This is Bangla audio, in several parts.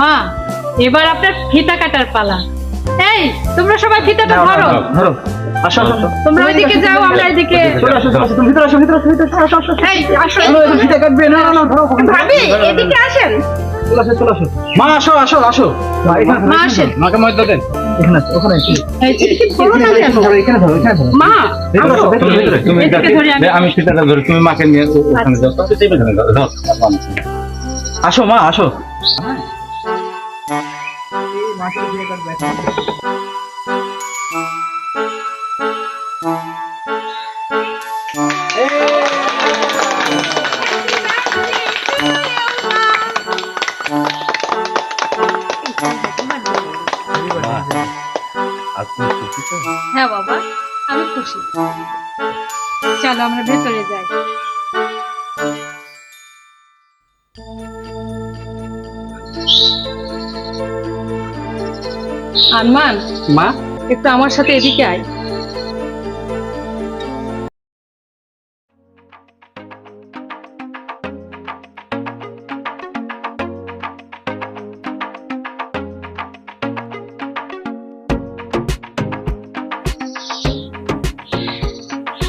মা এবার আপনার ফিতা কাটার পালা। এই তোমরা সবাই ফিতাটা ধরো। ধরো। আসো আসো, আসো। তোমরা ওইদিকে যাও আমরা এদিকে চলে আসো আসো তুমি ভিতরে আসো ভিতরে আসো ভিতরে আসো, আসো এই আসো ফিতে কাটবে না না ধরো ভাবি এদিকে আসেন। চলে আসো চলে আসো। মা আসো আসো আসো। মা, আসেন। মাকে ময়দা দেন। এখানে আসো ওখানে আসো। এই চিঠি ধরো না কেন? ধরো এখানে ধরো এখানে ধরো। মা ভেতরে আসো, ভেতরে, ভেতরে। তুমি এদিকে ধরি আমি। আমি সেটাটা ধরি তুমি মাকে নিয়ে ওখানে যাও। যাও আসো মা আসো। তুমি খুশি তো? হ্যাঁ বাবা আমি খুশি চলো আমরা ভেতরে যাই আরমান মা? একটু আমার সাথে এদিকে আয়।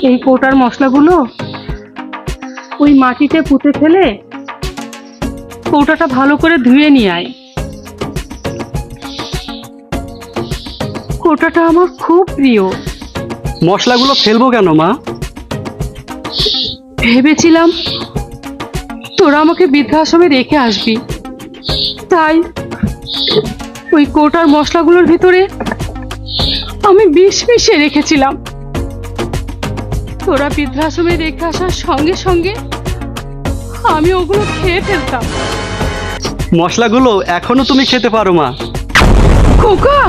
এই কোটার মশলাগুলো ওই মাটিতে পুঁতে ফেলে কৌটাটা ভালো করে ধুয়ে নিয়ে আয়। কোটাটা আমার খুব প্রিয়। মশলাগুলো ফেলব কেন মা? ভেবেছিলাম তোরা আমাকে বৃদ্ধাশ্রমে রেখে আসবি। তাই ওই কোটার মশলাগুলোর ভিতরে আমি বিষ মিশিয়ে রেখেছিলাম। তোরা বৃদ্ধাশ্রমে রেখে আসার সঙ্গে সঙ্গে আমি ওগুলো খেয়ে ফেলতাম। মশলাগুলো এখনও তুমি খেতে পারো মা। খোকা!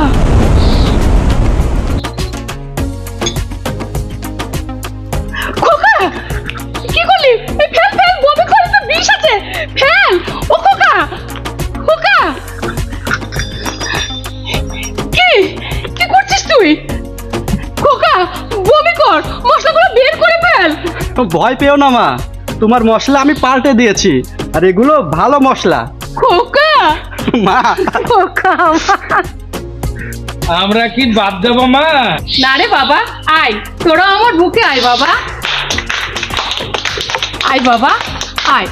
ভয় পেও না মা। তোমার মশলা আমি পাল্টে দিয়েছি আর এগুলো ভালো মশলা। খোকা! মা। খোকা আমরা কি বাদ দেবো মা? না রে বাবা আয়। তোরা আমার বুকে আয় বাবা। আয় বাবা আয়।